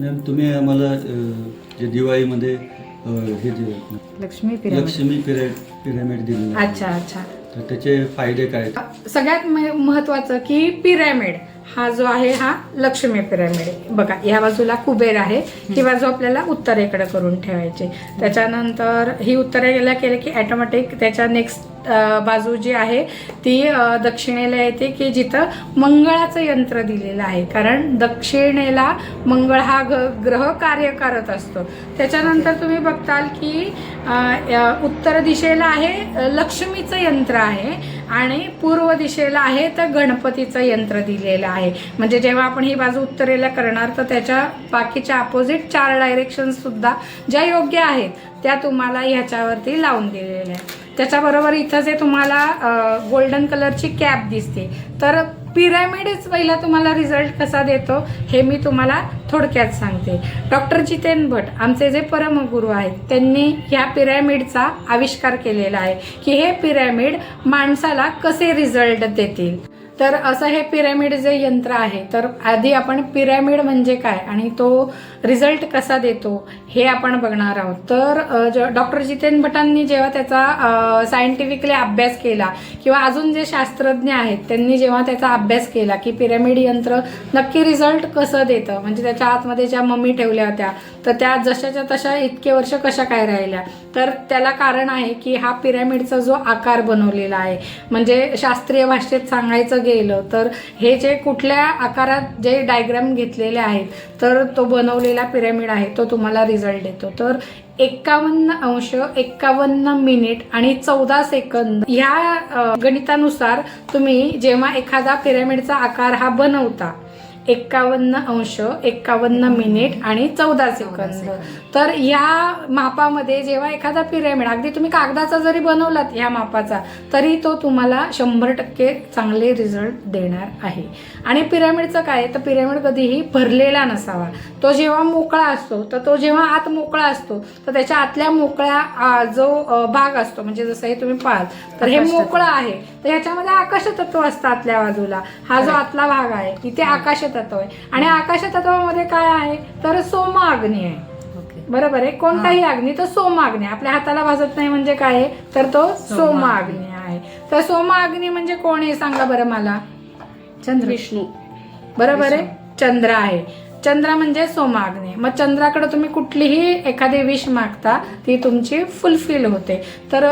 Ma'am तुम्ही आम्हाला अ, जे दिवाळीमध्ये अ, हे दिले लक्ष्मी पिरामिड. लक्ष्मी पिरॅ पिरॅमिड. अच्छा अच्छा. तर त्याचे फायदे काय आहेत? सगळ्यात म- महत्वाचं की पिरॅमिड हा जो आहे हा लक्ष्मी पिरॅमिड आहे. बघा या बाजूला कुबेर आहे ही बाजू आपल्याला उत्तरेकडे करून ठेवायची. त्याच्यानंतर ही उत्तरेला केलं की ॲटोमॅटिक त्याच्या नेक्स्ट बाजू जी आहे ती दक्षिणेला येते की जिथं मंगळाचं यंत्र दिलेलं आहे. कारण दक्षिणेला मंगळ हा ग- ग्रह कार्य करत असतो. त्याच्यानंतर तुम्ही बघताल की उत्तर दिशेला आहे लक्ष्मीचं यंत्र आहे आणि पूर्व दिशेला आहे तर गणपतीचं यंत्र दिलेलं आहे. म्हणजे जेव्हा आपण ही बाजू उत्तरेला करणार तर त्याच्या बाकीच्या अपोजिट चार डायरेक्शन सुद्धा ज्या योग्य आहेत त्या तुम्हाला ह्याच्यावरती लावून दिलेल्या आहेत. त्याच्याबरोबर इथं जे तुम्हाला गोल्डन कलरची कॅप दिसते. तर पिरॅमिडच पहिला तुम्हाला रिझल्ट कसा देतो हे मी तुम्हाला थोडक्यात सांगते. डॉक्टर जितेन भट आमचे जे परमगुरू आहेत त्यांनी ह्या पिरॅमिडचा आविष्कार केलेला आहे. की हे पिरॅमिड माणसाला कसे रिझल्ट देतील? तर असं हे पिरॅमिड जे यंत्र आहे तर आधी आपण पिरॅमिड म्हणजे काय आणि तो रिझल्ट कसा देतो हे आपण बघणार आहोत. तर डॉक्टर जितेन भटांनी जेव्हा त्याचा सायंटिफिकली अभ्यास केला किंवा अजून जे शास्त्रज्ञ आहेत त्यांनी जेव्हा त्याचा अभ्यास केला की पिरॅमिड यंत्र नक्की रिझल्ट कसं देतं म्हणजे त्याच्या आतमध्ये ज्या मम्मी ठेवल्या होत्या तर त्या जशाच्या तशा इतके वर्ष कशा काय राहिल्या तर त्याला कारण आहे की हा पिरॅमिडचा जो आकार बनवलेला आहे म्हणजे शास्त्रीय भाषेत सांगायचं गेलं तर हे जे कुठल्या आकारात जे डायग्राम घेतलेले आहेत तर तो बनवलेला पिरॅमिड आहे तो तुम्हाला रिझल्ट देतो. तर एक्कावन्न अंश एक्कावन्न मिनिट आणि चौदा सेकंद ह्या गणितानुसार तुम्ही जेव्हा एखादा पिरॅमिडचा आकार हा बनवता एक्कावन्न अंश एक्कावन्न मिनिट आणि चौदा सेकंद. तर ह्या मापामध्ये जेव्हा एखादा पिरॅमिड अगदी तुम्ही कागदाचा जरी बनवलात ह्या मापाचा तरी तो तुम्हाला शंभर टक्के चांगले रिझल्ट देणार आहे. आणि पिरॅमिडचं काय? तर पिरॅमिड कधीही भरलेला नसावा. तो जेव्हा मोकळा असतो तर तो जेव्हा आत मोकळा असतो तर त्याच्या आतल्या मोकळ्या जो भाग असतो म्हणजे जसं हे तुम्ही पाहाल तर हे. मोकळं आहे. तर ह्याच्यामध्ये आकाश तत्व असतं आतल्या बाजूला. हा जो आतला भाग आहे इथे आकाश तत्व आहे आणि आकाश तत्वामध्ये काय आहे? तर सोम अग्नी आहे. बरोबर आहे? कोणताही अग्नी तर सोम अग्नी. आपल्या हाताला भाजत नाही म्हणजे काय आहे? तर तो सोम अग्नी. आहे. तर सोम अग्नी म्हणजे कोण आहे? सांगा बरं मला. चंद्र. विष्णू. बरोबर आहे? चंद्र आहे. चंद्र म्हणजे सोमाग्नी मग चंद्राकडे तुम्ही कुठलीही एखादी विश मागता ती तुमची फुलफिल होते. तर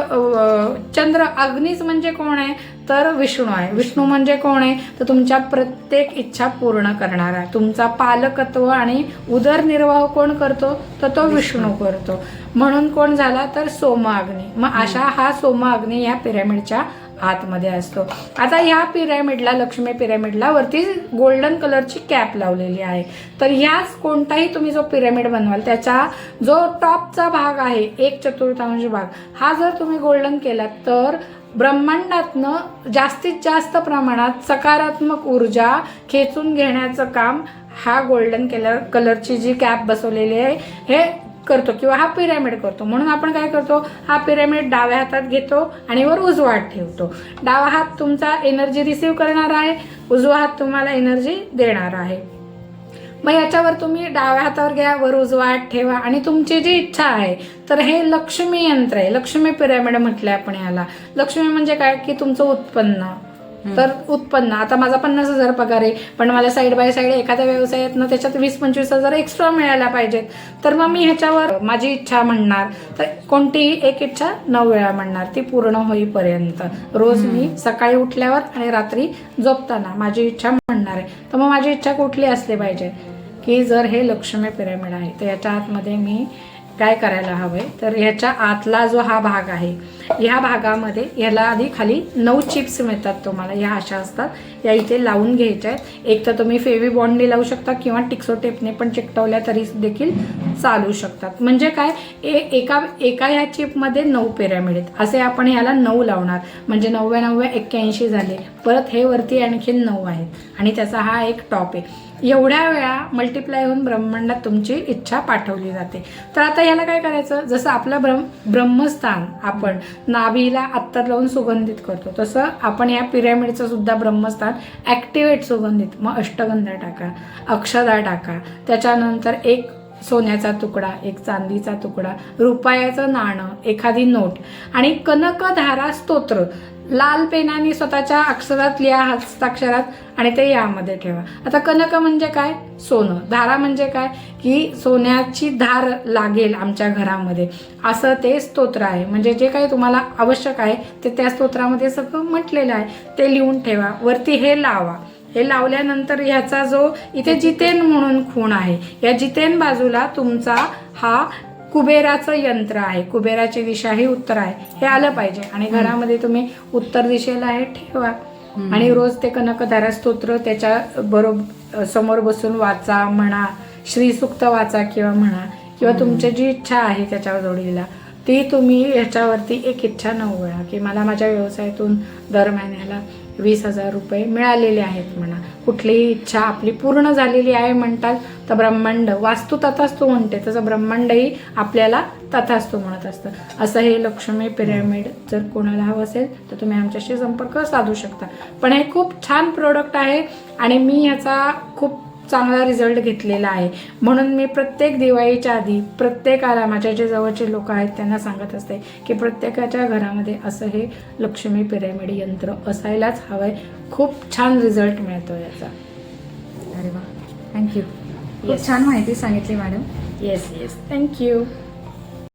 चंद्र अग्नीच म्हणजे कोण आहे? तर विष्णू आहे. विष्णू म्हणजे कोण आहे? तर तुमच्या प्रत्येक इच्छा पूर्ण करणारा तुमचा पालकत्व आणि उदरनिर्वाह कोण करतो? तर तो विष्णू. करतो. म्हणून कोण झाला तर सोम अग्नी. मग अशा हा सोम अग्नी या पिरॅमिडच्या आतमध्ये असतो. आता ह्या पिरॅमिडला लक्ष्मी पिरॅमिडला वरती गोल्डन कलरची कॅप लावलेली आहे. तर ह्याच कोणताही तुम्ही जो पिरॅमिड बनवाल त्याचा जो टॉपचा भाग आहे एक चतुर्थांश भाग हा जर तुम्ही गोल्डन केला तर ब्रह्मांडातनं जास्तीत जास्त प्रमाणात सकारात्मक ऊर्जा खेचून घेण्याचं काम हा गोल्डन कलर कलरची जी कॅप बसवलेली आहे हे करतो किंवा हा पिरॅमिड करतो. म्हणून आपण काय करतो? हा पिरॅमिड डाव्या हातात घेतो आणि वर उजवा हात ठेवतो. डावा हात तुमचा एनर्जी रिसीव्ह करणार आहे उजवा हात तुम्हाला एनर्जी देणार आहे. मग याच्यावर तुम्ही डाव्या हातावर घ्या वर उजवाट ठेवा. आणि तुमची जी इच्छा आहे तर हे लक्ष्मी यंत्र आहे. लक्ष्मी पिरॅमिड म्हटलं आपण याला. लक्ष्मी म्हणजे काय? की तुमचं उत्पन्न. तर उत्पन्न. आता माझा पन्नास हजार पगार आहे पण मला साईड बाय साईड एखाद्या व्यवसायातनं त्याच्यात वीस पंचवीस हजार एक्स्ट्रा मिळायला पाहिजेत. तर मग मी ह्याच्यावर माझी इच्छा म्हणणार. तर कोणतीही एक इच्छा नऊ वेळा म्हणणार. ती पूर्ण होईपर्यंत. रोज मी सकाळी उठल्यावर आणि रात्री झोपताना माझी इच्छा म्हणणार आहे. तर मग माझी इच्छा कुठली असली पाहिजे? की जर हे लक्ष्मी पिरॅमिड आहे तर याच्या आतमध्ये मी काय करायला हवंय? तर ह्याच्या आतला जो हा भाग आहे ह्या भागामध्ये ह्याला आधी खाली नऊ चिप्स मिळतात तुम्हाला ह्या अशा असतात. या इथे लावून घ्यायच्या आहेत. एक तर तुम्ही फेवी बॉन्डने लावू शकता किंवा टिक्सो टेपने पण चिकटवल्या तरी देखील चालू शकतात. म्हणजे काय? ए एका एका ह्या चिपमध्ये नऊ पिरॅमिड आहेत असे आपण ह्याला नऊ लावणार. म्हणजे नव्या एक्क्याऐंशी झाले. परत हे वरती आणखीन नऊ आहेत. आणि त्याचा हा एक टॉप आहे. एवढ्या वेळा मल्टिप्लाय होऊन ब्रह्मांडात तुमची इच्छा पाठवली जाते. तर आता याला काय करायचं? जसं आपलं ब्रह्म ब्रह्मस्थान आपण नाभीला अत्तर लावून सुगंधित करतो तसं आपण या पिरॅमिडचं सुद्धा ब्रह्मस्थान ॲक्टिवेट सुगंधित मग अष्टगंधा टाका अक्षदा टाका त्याच्यानंतर एक सोन्याचा तुकडा एक चांदीचा तुकडा रुपयाचं नाणं एखादी नोट आणि कनकधारा स्तोत्र. लाल पेनाने स्वतःच्या अक्षरात लिहा हस्ताक्षरात आणि ते यामध्ये ठेवा. आता कनक म्हणजे काय? सोनं. धारा म्हणजे काय? की सोन्याची धार लागेल आमच्या घरामध्ये. असं ते स्तोत्र आहे. म्हणजे जे काही तुम्हाला आवश्यक आहे ते त्या स्तोत्रामध्ये सगळं म्हटलेलं आहे. ते लिहून ठेवा. वरती हे लावा. हे लावल्यानंतर ह्याचा जो इथे जितेन म्हणून खूण आहे या जितेन बाजूला तुमचा हा कुबेराचं यंत्र आहे. कुबेराची दिशा ही उत्तर आहे. हे आलं पाहिजे आणि घरामध्ये तुम्ही उत्तर दिशेला हे ठेवा. आणि रोज ते कनकधारा स्तोत्र त्याच्या बरोबर समोर बसून वाचा म्हणा. श्रीसुक्त वाचा किंवा म्हणा. किंवा तुमची जी इच्छा आहे त्याच्यावर जोडीला ती तुम्ही ह्याच्यावरती एक इच्छा नऊ वेळा की मला माझ्या व्यवसायातून दर महिन्याला वीस हजार रुपये मिळालेले आहेत म्हणा. कुठलीही इच्छा आपली पूर्ण झालेली आहे म्हणतात तर ब्रह्मांड वास्तू तथास्तू म्हणते तसं ब्रह्मांडही आपल्याला तथास्तू म्हणत असतं. असं हे लक्ष्मी पिरॅमिड जर कोणाला हवं असेल तर तुम्ही आमच्याशी संपर्क साधू शकता. पण हे खूप छान प्रोडक्ट आहे आणि मी याचा खूप चांगला रिझल्ट घेतलेला आहे. म्हणून मी प्रत्येक दिवाळीच्या आधी प्रत्येकाला माझ्या जे जवळचे लोक आहेत त्यांना सांगत असते की प्रत्येकाच्या घरामध्ये असं हे लक्ष्मी पिरॅमिड यंत्र असायलाच हवं आहे खूप छान रिझल्ट मिळतो याचा. अरे वा. थँक्यू खूप Yes. छान माहिती सांगितली मॅडम येस येस थँक्यू